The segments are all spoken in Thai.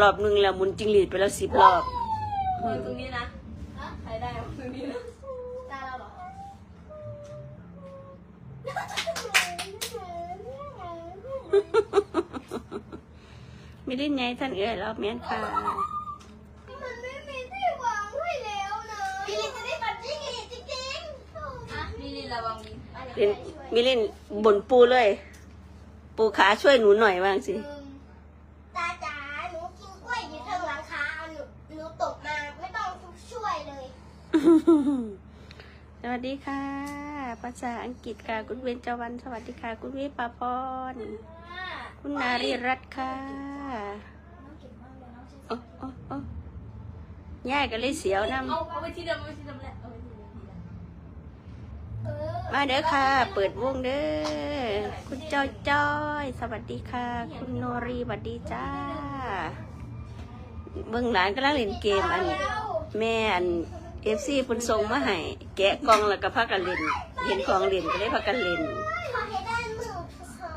รอบนึงแล้วหมุนจิงหรีดไปแล้วสิบรอบเออตรงนี้นะใครได้วะตรงนี้นะตาเราเหรอไม่ได้ไงท่านเอ๋ยรอบเมียนค่ะมันไม่มีที่วางให้แล้วนะมิลินจะได้ปัดจิ้งหรีดจริงๆอะนี่ลินระวังมีเล่นมิเล่นบนปูเลย ปูขาช่วยหนูหน่อยบ้างสิตาจ๋าหนูกินกล้วยอยู่ทางหลังคาหนูหนูตกมาไม่ต้องช่วยเลย สวัสดีค่ะ ภาษาอังกฤษค่ะ คุณเวนจวัน สวัสดีค่ะ คุณวิปาพร คุณนารีรัตน์ค่ะโอ้โอ้โอ้ย่ายก็เลยเสียวน้เอาเอาไปที่เดิมเอาไปที่เดิมแหละเอาไปที่เดิมที่เดิมเออำมาเด้อค่ะ เปิดวงเด้อ คุณจอยจอย สวัสดีค่ะ คุณโนรีสวัสดีจ้า เบิ่งหลานกำลังเล่นเกมอันแม่อัน เอฟซีพุ่นส่งมาให้แกะกล่องแล้วก็พักกันเล่นเห็นของเล่นก็เลยพักกันเล่นขอให้ได้มือค่ะ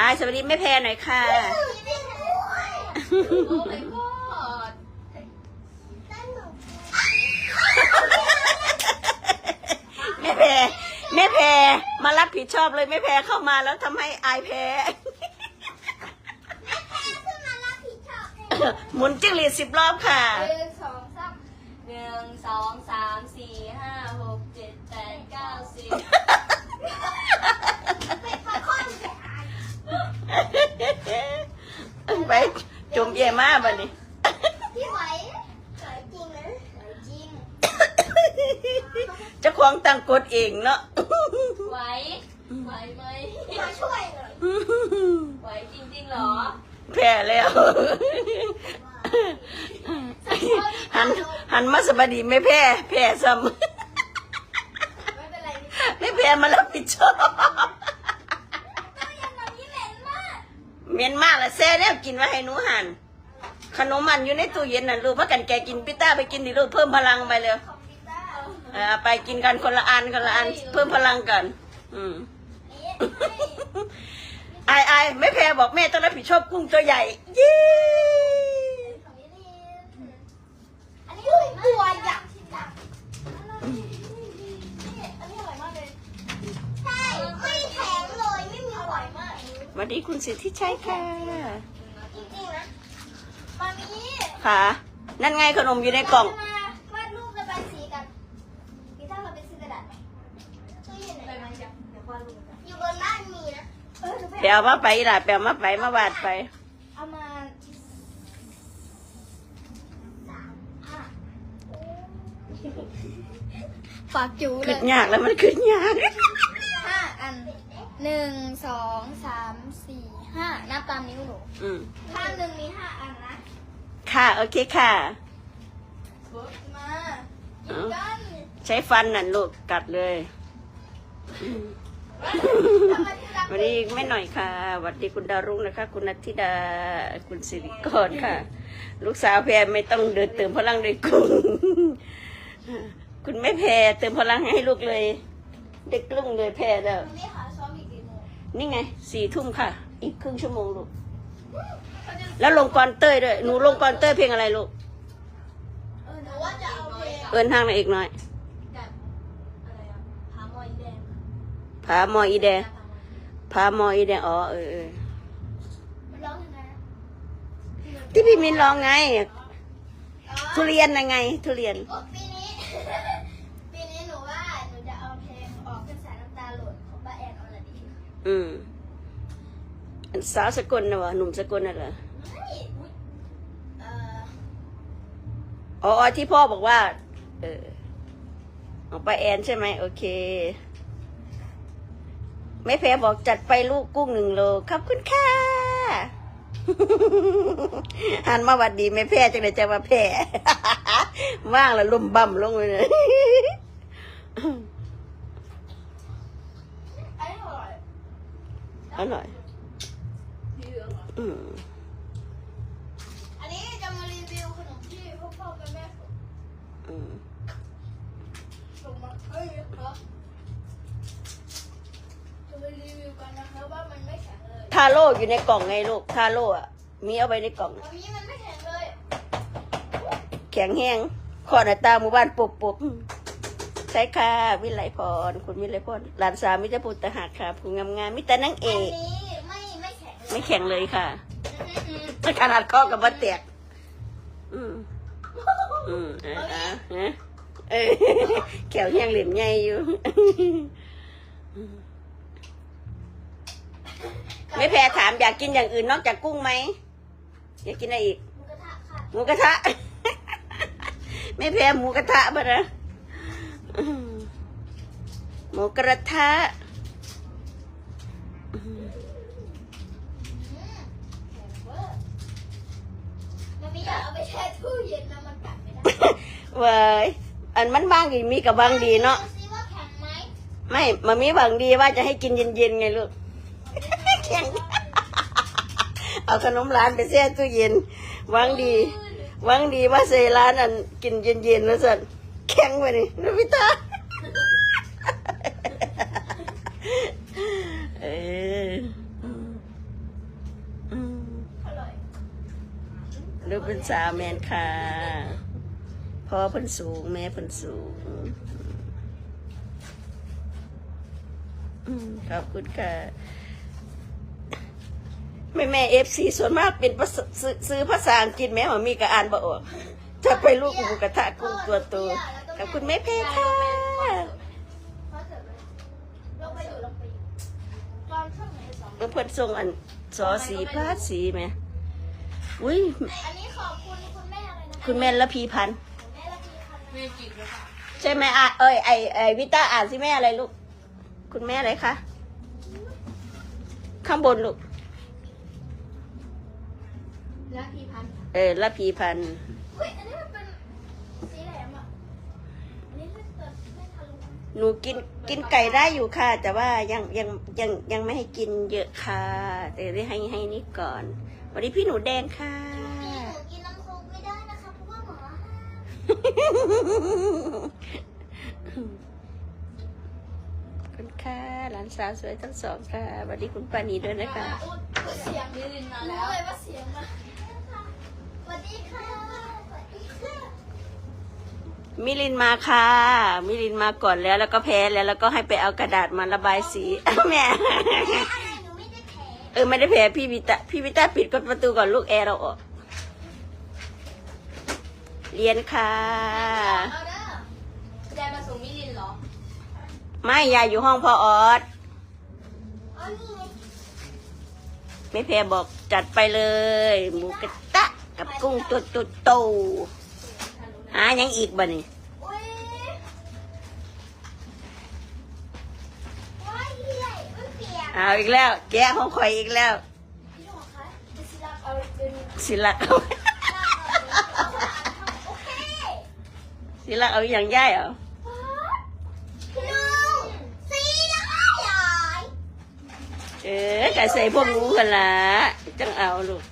อายสวัสดีแม่แพรหน่อยค่ะมือได้ด้วยโอ้ my god ได้มือแม่แพรแม่แพรมารับผิดชอบเลยแม่แพรเข้ามาแล้วทำให้อายแพ้แม่ขึ้นมารับผิดชอบเองหมุนจิ้งหรีดสิบรอบค่ะ หนึ่งสองสามหนึ่ง สองสามสี่ห้าหกเจ็ดแปดเก้าสิบเป็นพระคอนแต่ไปจมเย่มาบันนี้พี่ไหวสวยจริงนะสวยจริงเจ้าของตั้งกฎเองเนาะไหวไหวไหมมาช่วยหน่อยไหวจริงๆเหรอ แพ้แล้ว หันหันมาสบดีไม่แพ้แพ้ซ้ำไม่แพ้มารับผิดชอบเหม็นมากเมียนมากละแซ่เนี่ยกินไว้ให้หนูหันขนมมันอยู่ในตู้เย็นน่ะลูกพักกันแกกินพิต้าไปกินดิลูกเพิ่มพลังไปเร็วของพิซซ่าเออไปกินกันคนละอันคนละอันเพิ่มพลังกัน อืมไอไอไม่แพ้บอกแม่ต้องรับผิดชอบกุ้งตัวใหญ่ ยี่ อันนี้อร่อยมากตัวใหญ่อันนี้อร่อยมากเลยใช่ไม่แข็งเลยไม่มีอร่อยมาก สวัสดีคุณสิทธิชัยค่ะจริงๆนะมามีค่ะ นั่นไงขนมอยู่ในกล่อง มาวาดรูประบายสีกันพี่ถ้าเราไปซื้อกระดาษไหมตู้เย็นไหนไปไหมมันจะเดี๋ยวว่าลูกจะอยู่บนบ้านมีนะ เออหนูไปแปลมาไปล่ะแปลมาไปมาวาดไป เอามาสามห้า ฝากจูเลขึ้นยยากแล้วมันขึ้นยาก ห้าอันหนึ่งสองสามสี่ห้านับตามนิ้วหนูอืมข้างหนึ่งมีห้าอันนะ ค่ะ โอเคค่ะ มากินกันใช้ฟันนั่นลูกกัดเลยอืมทำไมที่รักวันนี้แม่หน่อยค่ะสวัสดีคุณดารุ่งนะคะ คุณนัทธิดา คุณสิริกรค่ะ ลูกสาวแพรไม่ต้องเดินเติมพลังด้วยกุ้ง คุณแม่แพรเติมพลังให้ลูกเลย เด็กกลุ้งเลยแพรแล้ววันนี้หาซ้อมอีกกี่โมงนี่ไงสี่ทุ่มค่ะ อีกครึ่งชั่วโมงลูกแล้วลงกรเต้ยด้วยหนูลงกรเต้ยเพลงอะไรลูก เออหนูว่าจะเอาเพลงเอินทางนางเอกหน่อยกับอะไรอะผาหมอยแดงผามออีแดงผาหมออีแดงอ๋อเออเออมันร้องยังไงนะที่พี่มินร้องไง ทุเรียนยังไง ทุเรียนโอ้ปีนี้ปีนี้หนูว่าหนูจะเอาเพลงออกกระแสน้ำตาหล่นของป้าแอนอรดี อืมอันสาวสกลนะวะหนุ่มสกลน่ะเหรอไม่เอ่ออ๋ออ๋อที่พ่อบอกว่า เออของป้าแอนใช่ไหมโอเคไม่แพ้บอกจัดไปลูกกุ้งหนึ่งโลขอบคุณค่ะหันมาหวัดดีไม่แพ้จังเลยจะมาแพ้ว่างแล้วลุ่มบ่ำลงไปเลย อันนี้อร่อย อร่อยที่เหลืองเหรออืมอันนี้จะมารีวิวขนมที่พ่อพ่อกับแม่ส่งอืมส่งมาเอ้ยเหรอจะมารีวิวกันนะคะว่ามันไม่แข็งเลยทาโร่อยู่ในกล่องไงลูกทาโร่อะมีเอาไว้ในกล่องตอนนี้มันไม่แข็งเลย แข็งแห้งขอหน้าตาหมู่บ้านปกปก ใช่ค่ะวิไลพร คุณวิไลพรหลานสาวมิตรปุตตะหักค่ะผู้งามงามๆมิตรนางเออันก นี้ไม่ไม่แข็งไม่แข็งเลยค่ะ ขนาดข้อกับบัแตกอืมอืมอะอะฮะเออแขวแห้งเหลี่ยมใหญ่อยู่ ไม่แพ้ถามอยากกินอย่างอื่นนอกจากกุ้งไหม อยากกินอะไรอีก หมูกระทะค่ะหมูกระทะ ไม่แพ้หมูกระทะปะนะอืมหมู กระทะอืมมันไม่อยากเอาไปแช่ตู้เย็นนะมันกัดไม่ได้เว้ยอันมันบางดีมีกับบางดีเนาะ ดูซิว่าแข็งไหมไม่มันมีบางดีว่าจะให้กินเย็นๆไงลูก แข็ง เอาขนมร้านไปแช่ตู้เย็นหวังดีหวังดีว่าเซร้านอันกินเย็นๆแล้วสันแข็งไปนี่นูพิตา เอออืมอืม อร่อย ลูก เป็นสาวแมนค่ะพ่อเพิ่นสูง แม่เพิ่นสูงอืมขอบคุณค่ะ แม่แม่เอฟซีส่วนมากเป็นภาษาซื้อซื้อภาษาอังกฤษแม่หมอมีก็อ่านบ่ออกจะไปลูกหมูกระทะกุ้งตัวโตขอบคุณแม่เพค่ะเพราะเกิดอะไรลงไปอยู่ลงไปอยู่ตอนช่วงไหนสองเพื่อนส่งอันสอสีพาดสีไหมอุ้ย คุณแม่ละพีพันธ์แม่ละพีพันธ์เมจิกเลยค่ะใช่ไหมอะเอ้ยไอไอวิต้าอ่านสิแม่อะไรลูก คุณแม่อะไรคะ ข้างบนลูกละพีพันธ์เออละพีพันธ์อุ้ยอันนี้มันเป็นสีแหลมอะอันนี้ไม่เปิดไม่ทะลุหนูกินกินไก่ได้อยู่ค่ะ แต่ว่ายังยังยังยังไม่ให้กินเยอะค่ะ แต่ได้ให้ให้นี่ก่อน วันนี้พี่หนูแดงค่ะ คุณค่ะหลานสาวสวยทั้งสองค่ะสวัสดีคุณปานีด้วยนะคะอุ๊ยเสียงมิลินมารู้แล้วเลยว่าเสียงมาสวัสดีค่ะสวัสดีค่ะมิลินมาค่ะ มิลินมาก่อนแล้วแล้วก็แพ้แล้วแล้วก็ให้ไปเอากระดาษมาระบายสีแม่อะไรหนูไม่ได้แผล เออไม่ได้แพ้พี่วิตาพี่วิตาปิดกดประตูก่อนลูกแอร์เราออก เรียนค่ะเอาเด้อยายมาส่งมิลินเหรอ ไม่ยายอยู่ห้องพ่อออสเอานี่ไงไม่แพ้บอกจัดไปเลยหมูกระทะกับกุ้งตัวโตโตหายังอีกบ่นี่อุ้ยว้ายเหี้ยอุ้ยเปียกเอาอีกแล้ว แกะของข่อยอีกแล้วพี่หนูคะจะสิลักเอาเดี๋ยวนี้สิละเอาลากเอาเอาขนาดทำโอเค สีละเอาอย่างย่ายเหรอพี่ลุงสีได้ยายเออแต่ใส่พวกรู้กันละจังเอาลูก